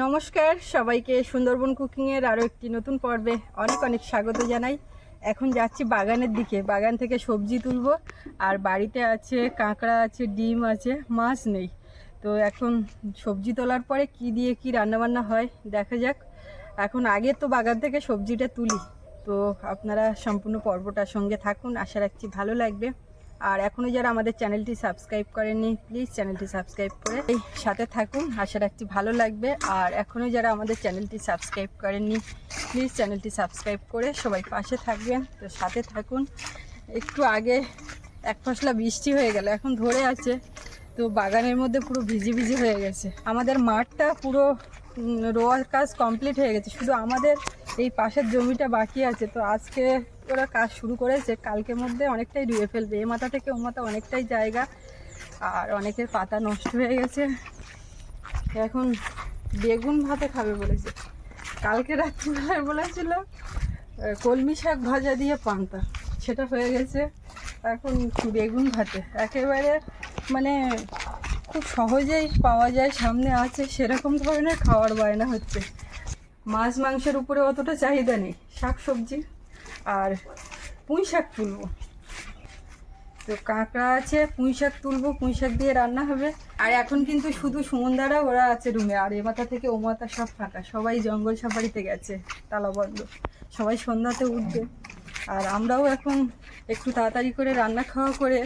নমস্কার, সবাইকে সুন্দরবন কুকিংয়ের আরও একটি নতুন পর্বে অনেক অনেক স্বাগত জানাই। এখন যাচ্ছি বাগানের দিকে, বাগান থেকে সবজি তুলব। আর বাড়িতে আছে কাঁকড়া আছে, ডিম আছে, মাছ নেই। তো এখন সবজি তোলার পরে কি দিয়ে কি রান্নাবান্না হয় দেখা যাক। এখন আগে তো বাগান থেকে সবজিটা তুলি। তো আপনারা সম্পূর্ণ পর্বটার সঙ্গে থাকুন, আশা রাখছি ভালো লাগবে। আর এখনও যারা আমাদের চ্যানেলটি সাবস্ক্রাইব করেননি প্লিজ চ্যানেলটি সাবস্ক্রাইব করে এই সাথে থাকুন। আশা রাখছি ভালো লাগবে। আর এখনও যারা আমাদের চ্যানেলটি সাবস্ক্রাইব করেননি প্লিজ চ্যানেলটি সাবস্ক্রাইব করে সবাই পাশে থাকবেন। তো সাথে থাকুন। একটু আগে এক ফসলা বৃষ্টি হয়ে গেল, এখন ধরে আছে। তো বাগানের মধ্যে পুরো ভিজি ভিজি হয়ে গেছে। আমাদের মাঠটা পুরো রোয়ার কাজ কমপ্লিট হয়ে গেছে। শুধু আমাদের এই পাশের জমিটা বাকি আছে। তো আজকে ওরা কাজ শুরু করেছে, কালকের মধ্যে অনেকটাই রুয়ে ফেলবে। এ মাথা থেকে ও মাথা অনেকটাই জায়গা, আর অনেকের পাতা নষ্ট হয়ে গেছে। এখন বেগুন ভাতে খাবে বলেছে। কালকে রাত্রিবেলায় বলেছিল কলমি শাক ভাজা দিয়ে পান্তা। সেটা হয়ে গেছে। এখন বেগুন ভাতে। একেবারে মানে খুব সহজেই পাওয়া যায়, সামনে আছে। সেরকম ধরনের খাওয়ার বায়না হচ্ছে। মাছ মাংসের উপরে অতটা চাহিদা নেই। শাক সবজি আর পুঁই শাক তুলবো। তো কাঁকড়া আছে, পুঁই শাক তুলবো, পুঁই শাক দিয়ে রান্না হবে। আর এখন কিন্তু শুধু সুমনদারা ওরা আছে রুমে আর এ মাথা থেকে ও মাথা সব ফাঁকা। সবাই জঙ্গল সাফারিতে গেছে, তালা বন্ধ। সবাই সন্ধ্যাতে উঠবে। আর আমরাও এখন একটু তাড়াতাড়ি করে রান্না খাওয়া করে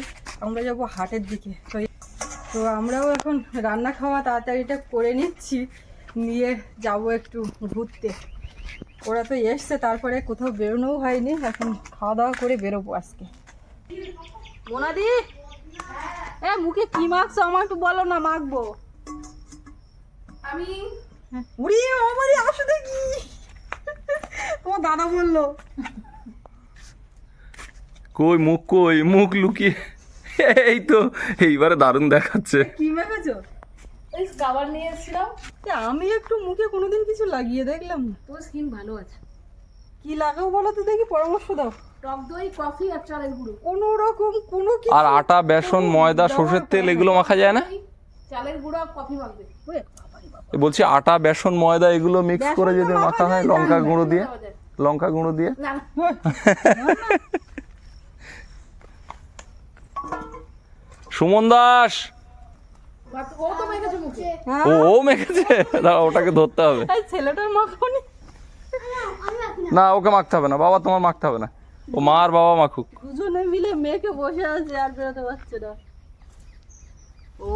আমরা যাব হাটের দিকে। তো তো আমরাও এখন রান্না খাওয়া তাড়াতাড়িটা করে নিচ্ছি, নিয়ে যাব একটু ঘুরতে। ওরা তো এসছে তারপরে কোথাও বেরোনোও হয়নি। এখন খাওয়া দাওয়া করে বেরোবো আজকে। মোনাদি! এ মুখে কি মাখছো? আমার একটু বলো না মাখবো। আমি উড়ি আমারই আসো দেখি। তোমার দাদা বলল। কই মুখ কই? মুখ লুকিয়ে এই তো এইবারে দারুণ দেখাচ্ছে। কি মেখেছো? এই কাবার নিয়ে এসেছিলাম আমি একটু মুখে কোনোদিন কিছু লাগিয়ে দেখলাম। তোর স্কিন ভালো আছে। কি লাগাও বলো তো দেখি পরামর্শ দাও। টক দই কফি আর চালের গুঁড়ো। কোনো রকম কোনো কি আর আটা বেসন ময়দা সর্ষের তেল এগুলো মাখা যায় না? চালের গুঁড়ো আর কফি মাখবে। বলছি আটা বেসন ময়দা এগুলো মিক্স করে যদি মাখা হয় লঙ্কা গুঁড়ো দিয়ে। লঙ্কা গুঁড়ো দিয়ে। সুমন দাস! ও ও ও মেখেছে? দাঁড়া, ওটাকে ধরতে হবে। ছেলেটার মাখনি। না ওকে মাখতে হবে না বাবা তোমার মাখতে হবে না। ও মা আর বাবা মাখুক। দুজনে মিলে মেয়েকে বসে আছে আর বেরোতে পারছে না। ও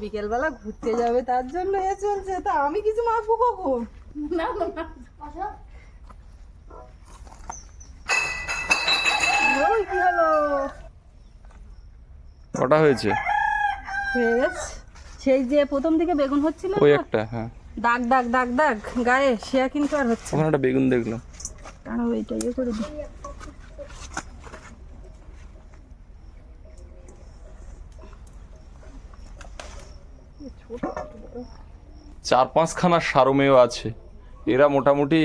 বিকেলবেলা ঘুরতে যাবে তার জন্য এ চলছে। তা আমি কিছু মাখবো কখন? না ওটা হয়েছে? হয়ে গেছে সেই যে প্রথম দিকে বেগুন হচ্ছিল ওই একটা হ্যাঁ। দাগ দাগ দাগ দাগ গায়ে সে কিন্তু আর হচ্ছে ওখানে একটা বেগুন দেখলাম। দাঁড়াও এইটা ইয়ে করে দিই। চার পাঁচখানা সারমেয় আছে। এরা মোটামুটি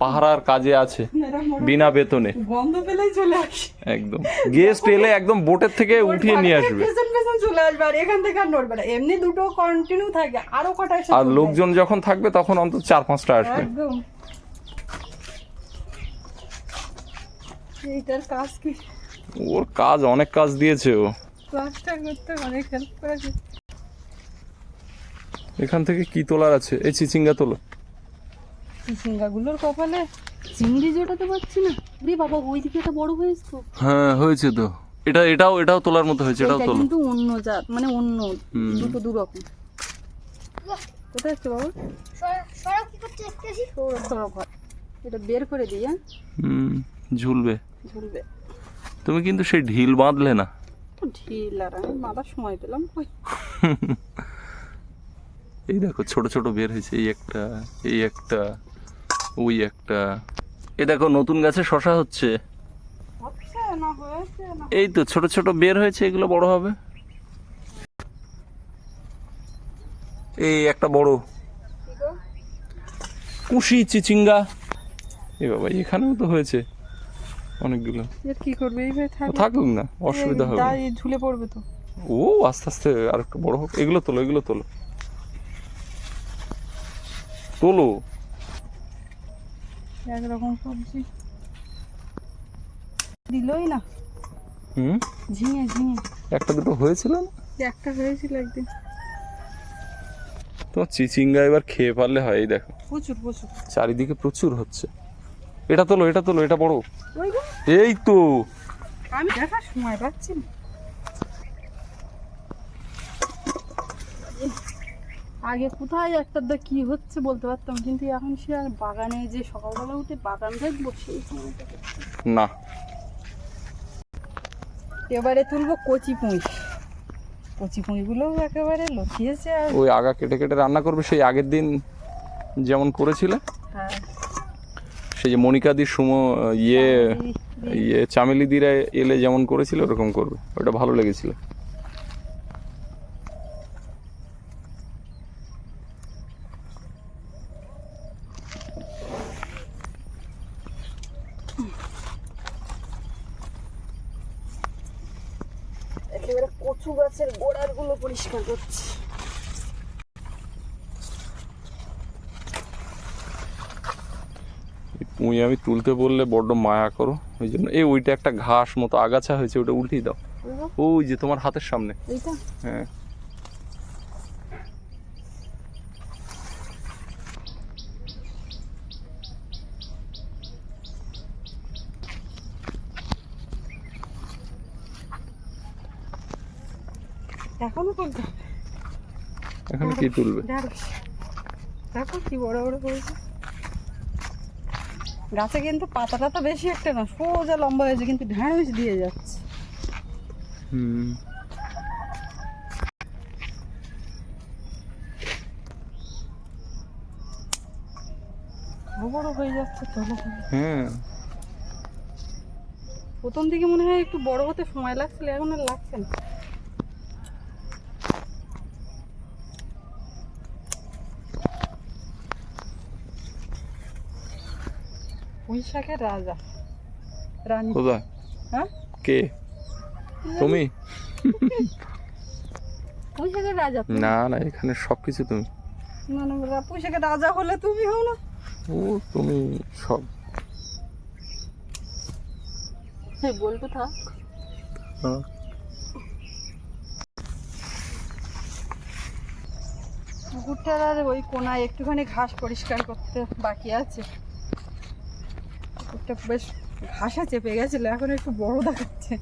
পাহারার কাজে আছে বিনা বেতনে। গন্ধ পেলেই চলে আসে। একদম। গেস্ট এলে একদম বোটের থেকে উঠিয়ে নিয়ে আসবে। পেছন পেছন চলে আসবে আর এখান থেকে আর নড়বে না। এমনি দুটো কন্টিনিউ থাকে আরও কটা আর লোকজন যখন থাকবে তখন অন্তত চার পাঁচটা আসবে। একদম। এইটার কাজ কি? ওর কাজ অনেক কাজ দিয়েছে ও। প্লাস্টার করতে অনেক হেল্প করেছে। এখান থেকে কি তোলার আছে? এই চিচিঙ্গা তোলো। সিঙ্গাগুলোর কপালে চিংড়ি জোটাতে পারছি না। রে বাবা ওই দিকে একটা বড় হয়েছে তো। হ্যাঁ হয়েছে তো। এটা এটাও এটাও তোলার মতো হয়েছে এটাও এটা তোলো। কিন্তু অন্য জাত মানে অন্য দুটো দু রকম কোথায় আছে বাবা? সৌরভ সৌরভ ঘর। এটা বের করে দিই হ্যাঁ? হুম ঝুলবে। ঝুলবে। তুমি কিন্তু সেই ঢিল বাঁধলে না। তো ঢিল আর আমি মাথার সময় পেলাম কই? এই দেখো ছোট ছোট বের হয়েছে এই একটা এই একটা। ওই একটা। এই দেখো নতুন গাছে শশা হচ্ছে। হচ্ছে না হয়েছে না। এই তো ছোট ছোট বের হয়েছে এগুলো বড় হবে। এই একটা বড়। কুশি চিচিঙ্গা। এ বাবা এখানেও তো হয়েছে অনেকগুলো। এর কি করবে? এইভাবে থাকুক না অসুবিধা হবে না। ঝুলে পড়বে তো। ও আস্তে আস্তে আর একটু বড় হোক। এগুলো তোলো এগুলো তোলো। তোলো। একরকম সবজি। দিলই না। হুম? ঝিঙে ঝিঙে। একটা দুটো হয়েছিল না? একটা হয়েছিল একদিন। তোমার চিচিঙ্গা এবার খেয়ে পারলে হয় এই দেখো। প্রচুর প্রচুর। চারিদিকে প্রচুর হচ্ছে। এটা তোলো এটা তোলো এটা বড়। এই তো। আমি দেখার সময় পাচ্ছি না। আগে কোথায় একটা দা কি হচ্ছে বলতে পারতাম কিন্তু এখন সে আর বাগানে যে সকালবেলা উঠে বাগান দেখব সেই সময়টা না। এবারে তুলবো কচি পুঁই। কচি পুঁইগুলোও একেবারে লতিয়েছে আর ওই আগা কেটে কেটে রান্না করবে সেই আগের দিন যেমন করেছিলে। হ্যাঁ। সেই যে মনিকাদির সুমো ইয়ে ইয়ে চামেলি দিরা এলে যেমন করেছিল ওরকম করবে। ওটা ভালো লেগেছিল একেবারে কচু গাছের গোড়ারগুলো পরিষ্কার করছি এই পুঁই আমি তুলতে বললে বড্ড মায়া করো ওই জন্য। এই ওইটা একটা ঘাস মতো আগাছা হয়েছে ওটা উল্টিয়ে দাও। ওই যে তোমার হাতের সামনে। হ্যাঁ। এখনও কি তুলবে? দেখো কি বড় বড় হয়েছে। গাছে কিন্তু পাতা টাতা বেশি একটা না সোজা লম্বা হয়েছে কিন্তু ঢেঁড়স দিয়ে যাচ্ছে। হুম। বড় বড় হয়ে যাচ্ছে চলো হ্যাঁ। প্রথম দিকে মনে হয় একটু বড় হতে সময় লাগছিল এখন আর লাগছে না। পুঁই শাকের রাজা। রানী। কোথায় হ্যাঁ? কে? তুমি? পুঁই শাকের রাজা না না এখানে সব কিছু তুমি। না না রা- পুঁই শাকের রাজা হলে তুমি হও না। ও তুমি সব। হ্যাঁ বলতে থাক। হ্যাঁ। পুকুরটার আর ওই কোনায় একটুখানি ঘাস পরিষ্কার করতে বাকি আছে। পুকুরটা বেশ ঘাসা চেপে গেছিল এখন একটু বড় দেখাচ্ছে।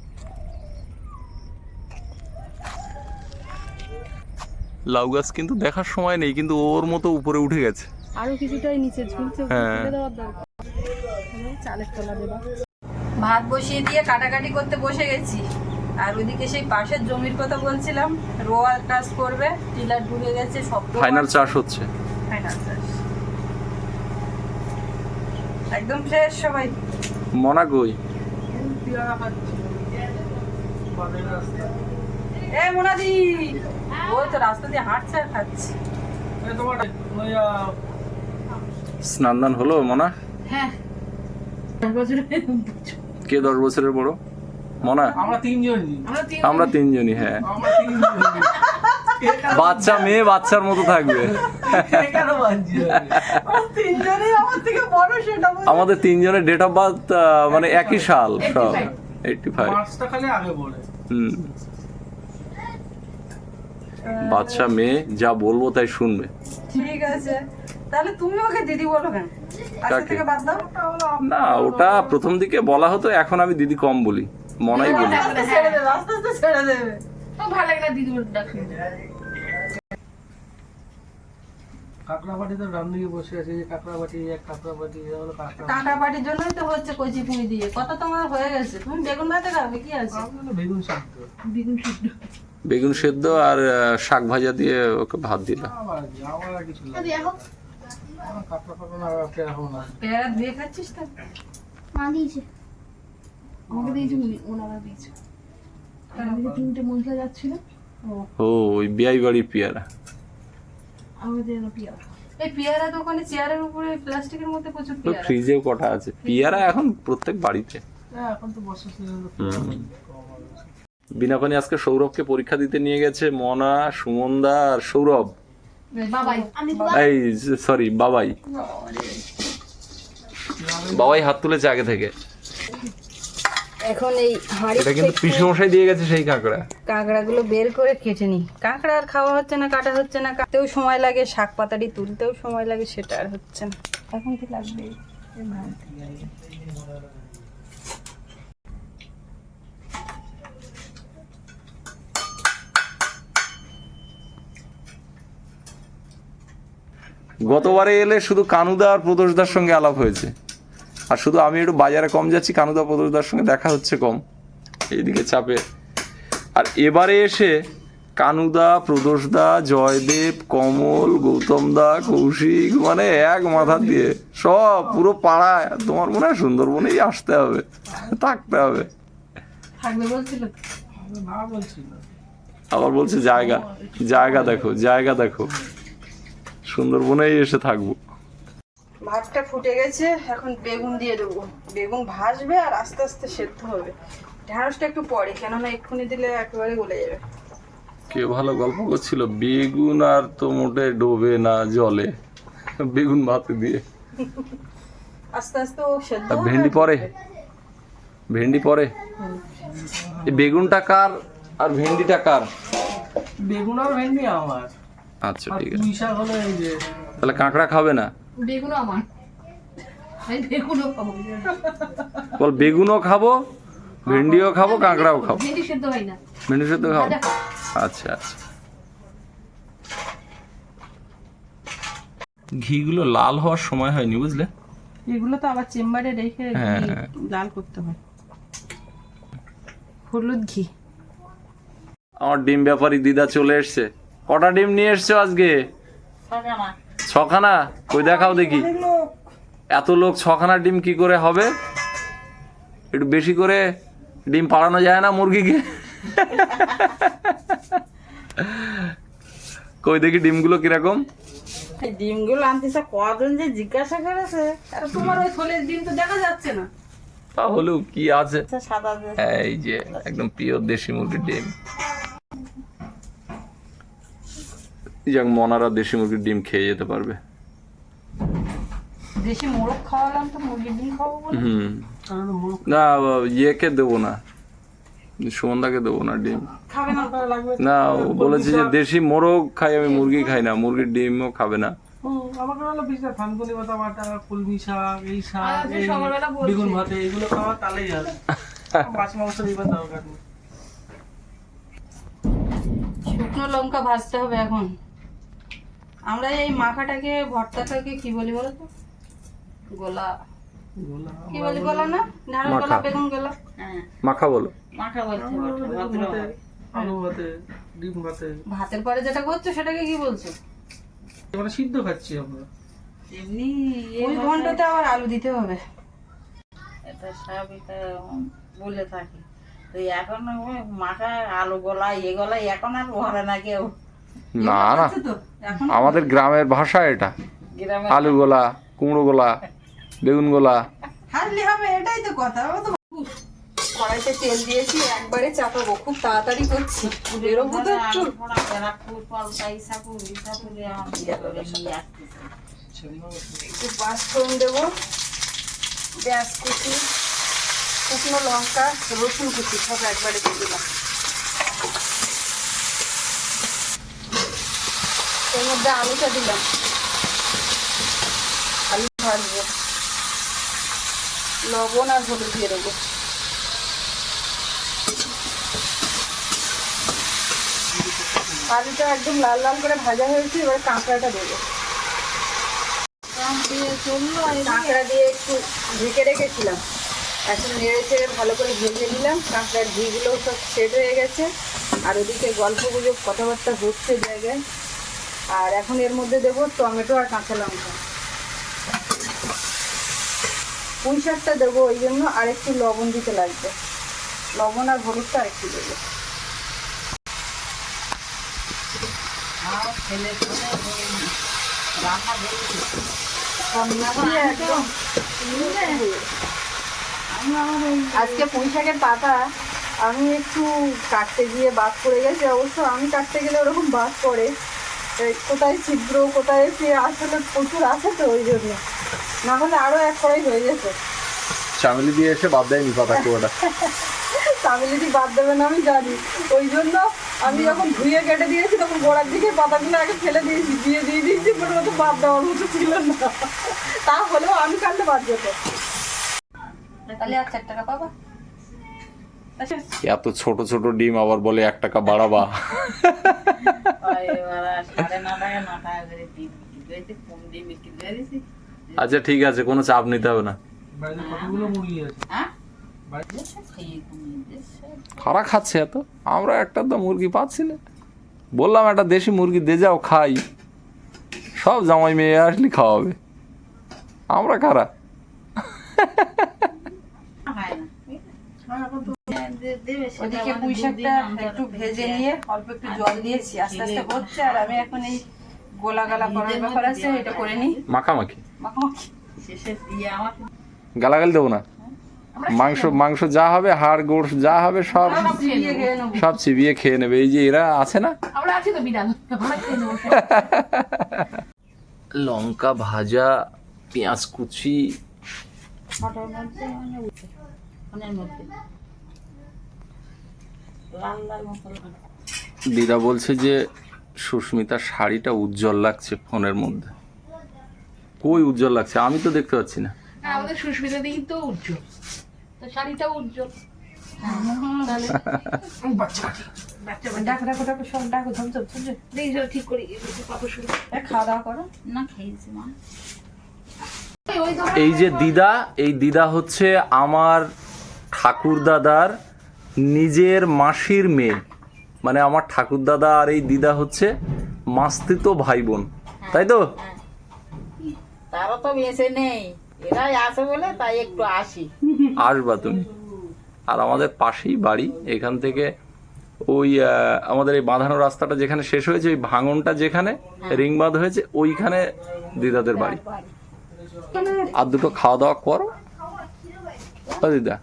লাউ গাছ কিন্তু দেখার সময় নেই কিন্তু ওর মতো উপরে উঠে গেছে। আরও কিছুটাই নিচে ঝুলছে হ্যাঁ। চালের তলা দেবা। ভাত বসিয়ে দিয়ে কাটাকাটি করতে বসে গেছি। আর ওইদিকে সেই পাশের জমির কথা বলছিলাম রোয়ার কাজ করবে টিলার ডুবে গেছে সব ফাইনাল চাষ হচ্ছে। ফাইনাল চাষ। একদম ফ্রেশ সবাই। মনা কই এ মোনাদি! ওই তো রাস্তা দিয়ে হাঁটছে আর খাচ্ছে। স্নান দান হলো মনা? হ্যাঁ। কে দশ বছরের বড়? মনা? আমরা তিনজনই আমরা তিনজনই হ্যাঁ। বাচ্চা মেয়ে বাচ্চার মতো থাকবে। তিনজনেই আমার থেকে বড় সেটা আমাদের তিনজনের ডেট অফ বার্থ মানে একই সাল সব। খালি আগে হুম। বাচ্চা মেয়ে যা বলব তাই শুনবে। ঠিক আছে। তাহলে তুমি ওকে দিদি বলো কেন? আজকে থেকে বাদ দাও। না ওটা প্রথম দিকে বলা হতো এখন আমি দিদি কম বলি। মনাই বলি। আস্তে ছেড়ে দেবে আস্তে আস্তে ছেড়ে দেবে। তো ভালো লাগে না দিদি বলে ডাকি কাঁকড়াবাটিতে বসে আছে যে কাঁকড়াবাটি এক কাঁকড়াবাটি এটা হলো কাঁকড়া। জন্যই তো হচ্ছে কচি পুঁই দিয়ে কত তোমার হয়ে গেছে। তুমি বেগুন ভাতে খাবে কি আছে? বেগুন সিদ্ধ। বেগুন সিদ্ধ। বেগুন সেদ্ধ আর শাক ভাজা দিয়ে ওকে ভাত দিলাম আমার আর কিছু লাগে এখন কাঁকড়া না রাখতে না। পেয়ারা ধুয়ে খাচ্ছিস তো? মা দিয়েছে। আমাকে দিয়েছে ওনারা দিয়েছে। তিনটে যাচ্ছিল। ও ওই বিয়াই বাড়ির পেয়ারা। আমাকে দিয়ে এই পেয়ারা দোকানে চেয়ারের উপরে প্লাস্টিকের মধ্যে প্রচুর পেয়ারা। ফ্রিজেও কটা আছে। পেয়ারা এখন প্রত্যেক বাড়িতে। হ্যাঁ এখন তো বর্ষা আজকে সৌরভকে পরীক্ষা দিতে নিয়ে গেছে মনা সুমনদা আর সৌরভ। এই সরি বাবাই। বাবাই হাত তুলেছে আগে থেকে। এখন এই হাঁড়ি এটা কিন্তু পিসে মশাই দিয়ে গেছে সেই কাঁকড়া। কাঁকড়াগুলো বের করে কেটে নিই কাঁকড়া আর খাওয়া হচ্ছে না কাটা হচ্ছে না কাটতেও সময় লাগে শাক পাতাটি তুলতেও সময় লাগে সেটা আর হচ্ছে না। এখন কি লাগবে? গতবারে এলে শুধু কানুদা আর প্রদোষদার সঙ্গে আলাপ হয়েছে। আর শুধু আমি একটু বাজারে কম যাচ্ছি কানুদা প্রদোষদার সঙ্গে দেখা হচ্ছে কম। এইদিকে চাপে। আর এবারে এসে কানুদা প্রদোষদা জয়দেব কমল গৌতমদা কৌশিক মানে এক মাথা দিয়ে সব পুরো পাড়ায়। তোমার মনে হয় সুন্দরবনেই আসতে হবে থাকতে হবে। আবার বলছে জায়গা জায়গা দেখো জায়গা দেখো। সুন্দরবনেই এসে থাকব। ভাতটা ফুটে গেছে এখন বেগুন দিয়ে দেবো। বেগুন ভাজবে আর আস্তে আস্তে সেদ্ধ হবে। ঢ্যাঁড়সটা একটু পরে কেননা এক্ষুনি দিলে একেবারে গলে যাবে। কে ভালো গল্প করছিল বেগুন আর তো মোটে ডোবে না জলে বেগুন ভাতে দিয়ে। আস্তে আস্তে ও সেদ্ধ হবে ভেন্ডি পরে? ভেন্ডি পরে? এই বেগুনটা কার আর ভেন্ডিটা কার? বেগুন আর ভেন্ডি আমার। আচ্ছা ঠিক আছে। হলো এই যে। তাহলে কাঁকড়া খাবে না? বেগুনও আমার। আমি বেগুনও খাব। বল বেগুনও খাব ভেন্ডিও খাব কাঁকড়াও খাব। ভেন্ডি সেদ্ধ হয় না। ভেন্ডি সাথে খাব? ভাজা আচ্ছা আচ্ছা। ঘিগুলো লাল হওয়ার সময় হয়নি বুঝলে? এগুলো তো আবার চেম্বারে রেখে হ্যাঁ। লাল করতে হয়। হলুদ ঘি। আমার ডিম ব্যাপারী দিদা চলে এসছে। কটা ডিম নিয়ে এসছো আজকে? ছখানা? কই দেখাও দেখি। এত লোক ছখানা ডিম কি করে হবে? একটু বেশি করে ডিম পাড়ানো যায় না মুরগিকে? কই দেখি ডিমগুলো কীরকম? এই ডিমগুলো আনতেছে কজন যে জিজ্ঞাসা করেছে তোমার ওই থলের ডিম তো দেখা যাচ্ছে না। তাহলেও কি আছে? আচ্ছা, এই যে একদম পিওর দেশি মুরগির ডিম। যাক মনারা দেশি মুরগির ডিম খেয়ে যেতে পারবে। দেশি মোরগ খাওয়ালাম তো মুরগির ডিম খাব বলে? হুম। না ইয়েকে দেবো না। সুমন্দাকে দেবো না ডিম। খাবে না লাগবে না ও বলেছে যে দেশি মোরগ খাই আমি মুরগি খাই না মুরগির ডিমও খাবে না। আমাকে থানকুনি পাতা বাটা কলমি শাক এই শাক। বেগুন ভাতে এগুলো খাওয়া তালেই মাছ মাংস দরকার শুকনো লঙ্কা ভাজতে হবে এখন। আমরা এই মাখাটাকে ভর্তাটাকে কি বলি বলো তো গোলা কি বলি গোলা না? গোলা মাখা। বেগুন গোলা। মাখা বলো। আলু ভাতে আলু ভাতে ডিম ভাতে। ভাতের পরে যেটা করছ সেটাকে কি বলছো? এবারে সিদ্ধ খাচ্ছি আমরা। এমনি ওই ঘন্টাতে আবার আলু দিতে হবে। এটা স্বাভাবিক বলে থাকি। তো এখন মাখা আলু গলা এ গলা এখন আর ভরে না কেউ। না না। এখন আমাদের গ্রামের ভাষা এটা। আলু গোলা কুমড়ো গোলা বেগুন গোলা। হারলি হবে এটাই তো কথা। কড়াইতে তেল দিয়েছি একবারে চাপাবো। খুব তাড়াতাড়ি করছি। বেরোবো তো একটু। একটু পাঁচফোড়ন দেবো। পেঁয়াজ কুচি শুকনো লঙ্কা রসুন কুচি সব একবারে দিয়ে দিলাম। মধ্যে আলুটা দিলাম। আলু ভাজবো। লবণ আর হলুদ দিয়ে দেবো। আলুটা একদম লাল লাল করে ভাজা হয়েছে এবার কাঁকড়াটা দেবো। কাঁকড়া দিয়ে একটু ঢেকে রেখেছিলাম। এখন নেড়ে চেড়ে ভালো করে ভেজে নিলাম। কাঁকড়ার ঘিগুলোও সব সেট হয়ে গেছে। আর ওদিকে গল্প গুজব কথাবার্তা হচ্ছে জায়গায়। আর এখন এর মধ্যে দেবো টমেটো আর কাঁচা লঙ্কা। পুঁই শাকটা দেবো ওই জন্য আর একটু লবণ দিতে লাগবে। লবণ আর হলুদটা আর একটু দেবো। আজকে পুঁই শাকের পাতা আমি একটু কাটতে গিয়ে বাদ পড়ে গেছে, অবশ্য আমি কাটতে গেলে ওরকম বাদ পড়ে। কোথায় ছিদ্র কোথায় কি আসলে প্রচুর আছে তো ওই জন্য। না হলে আরও এক কড়াই হয়ে যেত। চামেলি দিয়ে এসে বাদ দেয়নি পাতা কুয়াটা। তামিলিটি বাদ দেবে না আমি জানি। ওই জন্য আমি যখন ধুয়ে কেটে দিয়েছি তখন গোড়ার দিকে পাতাগুলো আগে ফেলে দিয়েছি দিয়ে দিয়ে দিয়েছি কোনো মতো বাদ দেওয়ার মতো ছিল না। তা হলেও আমি কাটলে বাদ যেত। তাহলে আর চার টাকা পাবা? এত ছোট ছোট ডিম আবার বলে এক টাকা বাড়াবা। আচ্ছা ঠিক আছে কোনো চাপ নিতে হবে না। হ্যাঁ? কারা খাচ্ছে এত? আমরা একটা তো মুরগি পাচ্ছি না বললাম একটা দেশি মুরগি দে যাও খাই। সব জামাই মেয়ে আসলে খাওয়াবে। আমরা কারা হয় না দে- দেবে সেটা ওদিকে পুঁই শাকটা একটু ভেজে নিয়ে অল্প একটু জল দিয়েছি। আস্তে আস্তে হচ্ছে আর আমি এখন এই গোলা গালা করার ব্যাপার আছে এটা করে নিই। মাখামাখি? মাখামাখি। শেষে দিয়ে গালাগাল দেবো না? মাংস মাংস যা হবে হাড় গোড় যা হবে সব সব চিবিয়ে খেয়ে নেব। এই যে এরা আছে না? লঙ্কা ভাজা পেঁয়াজ কুচি ফটোর মধ্যে মানে উঠে ফোনের মধ্যে লাল লাল মশলা দিদা বলছে যে সুস্মিতার শাড়িটা উজ্জ্বল লাগছে ফোনের মধ্যে। কই উজ্জ্বল লাগছে? আমি তো দেখতে পাচ্ছি না। আমাদের সুস্মিতা তো উজ্জ্বল। তো শাড়িটাও উজ্জ্বল। এই যে দিদা এই দিদা হচ্ছে আমার ঠাকুর দাদার নিজের মাসির মেয়ে। মানে আমার ঠাকুর দাদা আর এই দিদা হচ্ছে মাস্তিত ভাই বোন তাই তো? তারা তো বেঁচে নেই। এরাই আছে বলে তাই একটু আসি। আসবা তুমি। আর আমাদের পাশেই বাড়ি। এখান থেকে ওই আমাদের এই বাঁধানো রাস্তাটা যেখানে শেষ হয়েছে ওই ভাঙনটা যেখানে রিং বাঁধ হয়েছে ওইখানে দিদাদের বাড়ি। আর দুটো খাওয়া দাওয়া করো। দিদা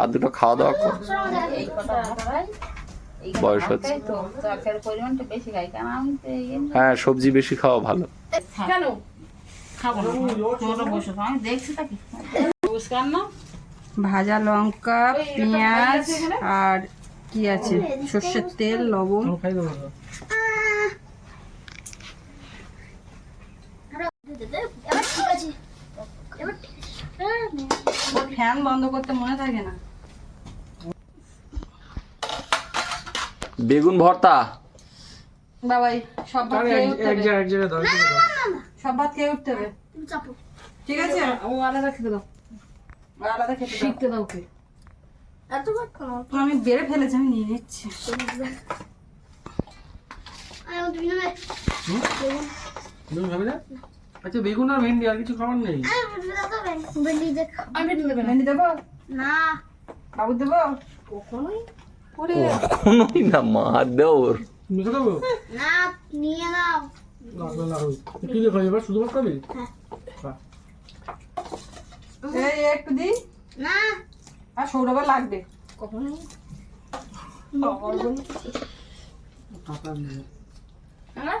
আর দুটো খাওয়া দাওয়া করো। বয়স হচ্ছে। হ্যাঁ সবজি বেশি খাওয়া ভালো। ভাজা লঙ্কা পেঁয়াজ আর কি আছে? সর্ষের তেল লবণ। এবার ঠিক আছে। এবার ঠিক আছে। ফ্যান বন্ধ করতে মনে থাকে না। বেগুন ভর্তা। বাবাই সব ভাত খেয়ে উঠতে হবে। সব ভাত খেয়ে উঠতে ঠিক আছে? ও আলাদা খেতে দাও। আলাদা খেতে দাও। শিখতে দাও ওকে। এত ভাত খাও। আমি বেড়ে ফেলেছি আমি নিয়ে নিচ্ছি। আমি তুমি নেবে তুমি খাবে না আচ্ছা বেগুন আর ভেন্ডি আর কিছু খাবার নেই? ভেন্ডি দেখ আমি ভেতরে না। ভেন্ডি দেবো? না। বাবু দেবো? কখনোই। কখনোই না মা না নিয়ে নাও। কি এবার শুধু ভাত খাবি? এই একটু দি। না। আর সৌরভের লাগবে। কখনোই। হ্যাঁ?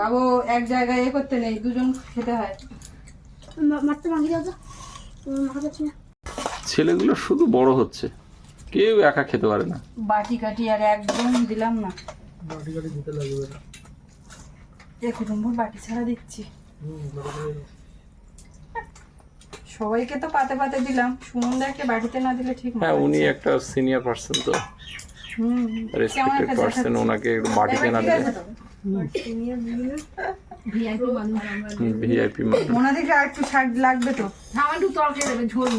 বাবু এক জায়গায় এ করতে নেই দুজন খেতে হয়। ছেলেগুলো শুধু বড় হচ্ছে। কেউ একা খেতে পারে না। বাটি কাটি আর একদম দিলাম না। বাটি কাটি দিতে লাগবে না। এক নম্বর বাটি ছাড়া দিচ্ছি। সবাইকে তো পাতে পাতে দিলাম। সুমন দেখে বাটিতে না দিলে ঠিক হ্যাঁ উনি একটা সিনিয়র পার্সন তো। রেসপেক্টেড পার্সন ওনাকে একটু না দিলে ভিআইপি আমরা ওনাদেরকে আর একটু শাক লাগবে তো? আমার একটু তরকারি দেবে ঝোল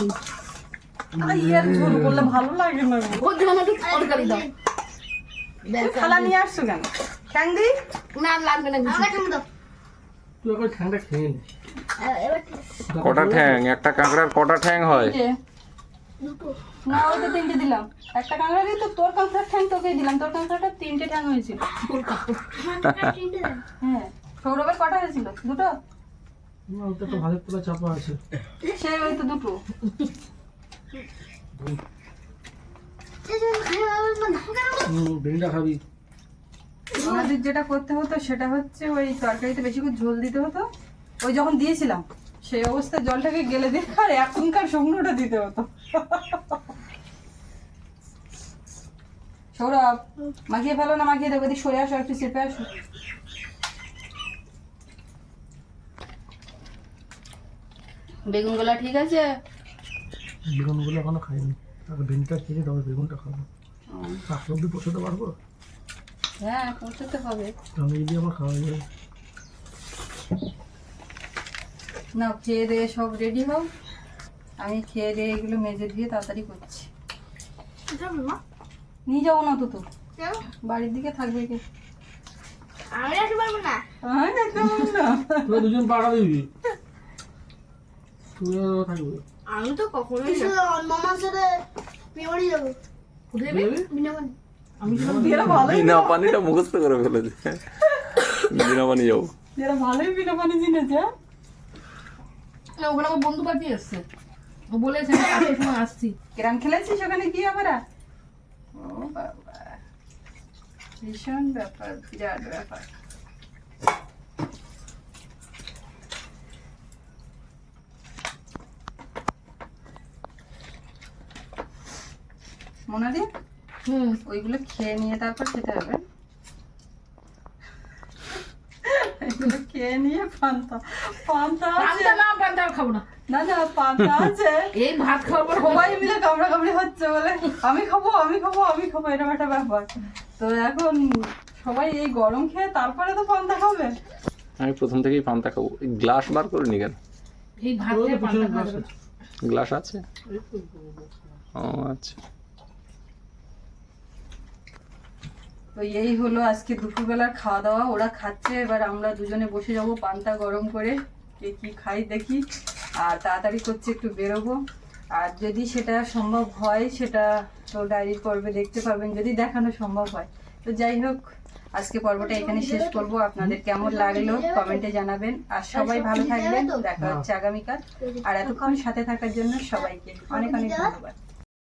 ইয়ের ঝোল করলে ভালো লাগে না। ওর জন্য একটু তরকারি দাও। থালা নিয়ে আসছো কেন? না লাগবে না কিছু। আমাকে দাও? তুই এখন ঠান্ডা খেয়ে নে। কটা ঠ্যাং? একটা কাঁকড়ার কটা ঠ্যাং হয়? না ওই তো তিনটে দিলাম। একটা কাঁকড়া দিই তো তোর কাঁকড়ার ঠ্যাং তোকেই দিলাম। তোর কাঁকড়াটা তিনটে ঠ্যাং হয়েছিল হ্যাঁ সৌরভের কটা হয়েছিল? দুটো? ওটা তো ভাতের তোলা চাপা আছে। সে ওই তো দুটো। ভেন্ডা খাবি। আমাদের যেটা করতে হতো সেটা হচ্ছে ওই তরকারিতে বেশি করে ঝোল দিতে হতো। ওই যখন দিয়েছিলাম সেই অবস্থায় জলটাকে গেলে দিয়ে আর এখনকার শুকনোটা দিতে হতো। সৌরভ মাখিয়ে ফেলো না মাখিয়ে দেবো। সরে আসো একটু চেপে আসো। বেগুনগুলা ঠিক আছে? বেগুনগুলো এখনও খাইনি। তারপর ভেন্ডিটা খেয়ে তবে বেগুনটা খাব। শাক সবজি পোষাতে পারব? হ্যাঁ পৌঁছতে হবে। এই দিয়ে আমার খাওয়া যাবে। না খেয়ে দিয়ে সব রেডি হোক আমি খেয়ে দিয়ে এগুলো মেজে দিয়ে তাড়াতাড়ি করছি। নিয়ে যাব না তো তো। বাড়ির দিকে থাকবে কি? আমি আসতে পারব না। আমি দেখতে পাবো না। তোরা দুজন পাড়া দিবি। তুই থাকবি। আমি তো কখনোই মামার সাথে মেমরি যাব। কোথায় যাবে? বিনা মানে পানিটা মুখস্থ করে ফেলেছে। বিনা পানি যাব ভালোই বিনা পানি হ্যাঁ? না, ওখানে আমার বন্ধু পার্টি এসছে ও বলেছে আমি আসছি। কিরাম খেলেছিস ওখানে গিয়ে আমরা ও বাবা। ভীষণ ব্যাপার বিরাট ব্যাপার। মোনাদি হুম। ওইগুলো খেয়ে নিয়ে তারপর খেতে হবে। এগুলো খেয়ে নিয়ে পান্তা। পান্তা আছে। পান্তা না পান্তা খাব না। না না পান্তা আছে। এই ভাত পর সবাই মিলে কামড়া কামড়ি হচ্ছে বলে আমি খাব আমি খাব আমি খাব এরকম একটা ব্যাপার। তো এখন সবাই এই গরম খেয়ে তারপরে তো পান্তা খাবে। আমি প্রথম থেকেই পান্তা খাব। এই গ্লাস বার করে নি কেন? এই ভাত ওই পান্তা গ্লাস খাওয়া আছে। গ্লাস আছে? ও আচ্ছা। তো এই হলো আজকে দুপুরবেলার খাওয়া দাওয়া ওরা খাচ্ছে, এবার আমরা দুজনে বসে যাব পান্তা গরম করে, কে কি খাই দেখি। আর তাড়াতাড়ি করছে একটু বেরোবো। আর যদি সেটা সম্ভব হয়, সেটা তো ডায়েরি পর্বে দেখতে পাবেন যদি দেখানো সম্ভব হয়। তো যাই হোক, আজকে পর্বটা এখানে শেষ করব। আপনাদের কেমন লাগল কমেন্টে জানাবেন। আর সবাই ভালো থাকবেন। দেখা হচ্ছে আগামীকাল। আর এতক্ষণ সাথে থাকার জন্য সবাইকে অনেক অনেক ধন্যবাদ।